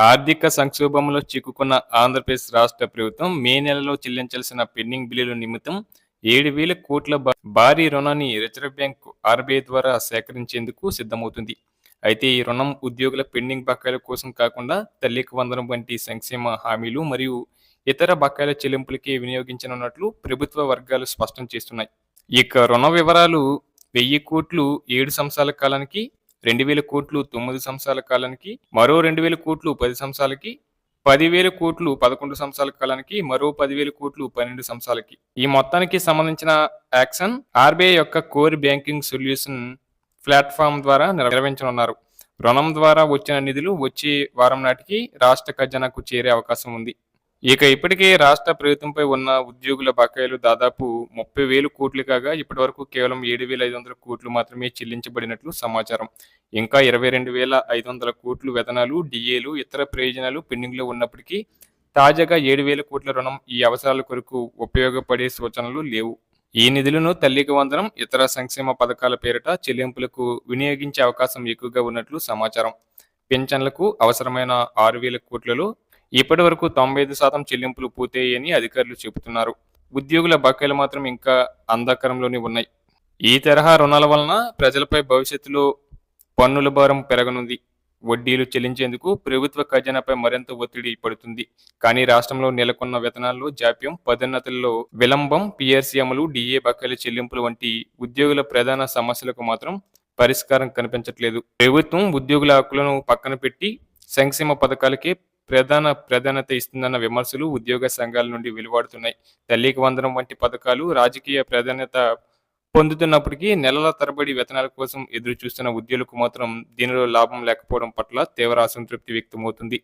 ఆర్థిక సంక్షోభంలో చిక్కుకున్న ఆంధ్రప్రదేశ్ రాష్ట్ర ప్రభుత్వం మే నెలలో చెల్లించాల్సిన పెండింగ్ బిల్లుల నిమిత్తం ఏడు వేల కోట్ల భారీ రుణాన్ని రిజర్వ్ బ్యాంక్ ఆర్బీఐ ద్వారా సేకరించేందుకు సిద్ధమవుతుంది. అయితే ఈ రుణం ఉద్యోగుల పెండింగ్ బకాయిల కోసం కాకుండా తల్లికి వందనం వంటి సంక్షేమ హామీలు మరియు ఇతర బకాయిల చెల్లింపులకే వినియోగించనున్నట్లు ప్రభుత్వ వర్గాలు స్పష్టం చేస్తున్నాయి. ఇక రుణ వివరాలు వెయ్యి కోట్లు ఏడు సంవత్సరాల కాలానికి రెండు వేల కోట్లు తొమ్మిది సంవత్సరాల కాలానికి మరో రెండు వేల కోట్లు పది సంవత్సరాలకి పదివేల కోట్లు పదకొండు సంవత్సరాల కాలానికి మరో పదివేల కోట్లు పన్నెండు సంవత్సరాలకి. ఈ మొత్తానికి సంబంధించిన యాక్షన్ ఆర్బీఐ యొక్క కోర్ బ్యాంకింగ్ సొల్యూషన్ ప్లాట్ఫామ్ ద్వారా నిర్వహించనున్నారు రుణం ద్వారా వచ్చిన నిధులు వచ్చే వారం నాటికి రాష్ట్ర ఖజానాకు చేరే అవకాశం ఉంది. ఇక ఇప్పటికే రాష్ట్ర ప్రభుత్వంపై ఉన్న ఉద్యోగుల బకాయిలు దాదాపు ముప్పై వేలు కోట్లు కాగా ఇప్పటి వరకు కేవలం ఏడు వేల ఐదు వందల కోట్లు మాత్రమే చెల్లించబడినట్లు సమాచారం. ఇంకా ఇరవై రెండు వేల ఐదు వందల కోట్లు వేతనాలు డిఏలు ఇతర ప్రయోజనాలు పెండింగ్లో ఉన్నప్పటికీ తాజాగా ఏడు వేల కోట్ల రుణం ఈ అవసరాల కొరకు ఉపయోగపడే సూచనలు లేవు. ఈ నిధులను తల్లికి వందనం ఇతర సంక్షేమ పథకాల పేరిట చెల్లింపులకు వినియోగించే అవకాశం ఎక్కువగా ఉన్నట్లు సమాచారం. పింఛన్లకు అవసరమైన ఆరు వేల కోట్లలో ఇప్పటి వరకు తొంభై ఐదు శాతం చెల్లింపులు పూర్తయ్యాయని అధికారులు చెబుతున్నారు. ఉద్యోగుల బకాయిలు మాత్రం ఇంకా అంధకారంలోనే ఉన్నాయి. ఈ తరహా రుణాల వలన ప్రజలపై భవిష్యత్తులో పన్నుల భారం పెరగనుంది. వడ్డీలు చెల్లించేందుకు ప్రభుత్వ ఖజానాపై మరింత ఒత్తిడి పడుతుంది. కానీ రాష్ట్రంలో నెలకొన్న వేతనాల్లో జాప్యం పదోన్నతుల్లో విలంబం పిఆర్సీ అమలు డిఏ బకాయిల చెల్లింపులు వంటి ఉద్యోగుల ప్రధాన సమస్యలకు మాత్రం పరిష్కారం కనిపించట్లేదు. ప్రభుత్వం ఉద్యోగుల హక్కులను పక్కన పెట్టి సంక్షేమ పథకాలకే ప్రధాన ప్రాధాన్యత ఇస్తుందన్న విమర్శలు ఉద్యోగ సంఘాల నుండి వెలువడుతున్నాయి. తల్లికి వందనం వంటి పథకాలు రాజకీయ ప్రాధాన్యత పొందుతున్నప్పటికీ నెలల తరబడి వేతనాల కోసం ఎదురు చూస్తున్న ఉద్యోగులకు మాత్రం దీనిలో లాభం లేకపోవడం పట్ల తీవ్ర అసంతృప్తి వ్యక్తమవుతుంది.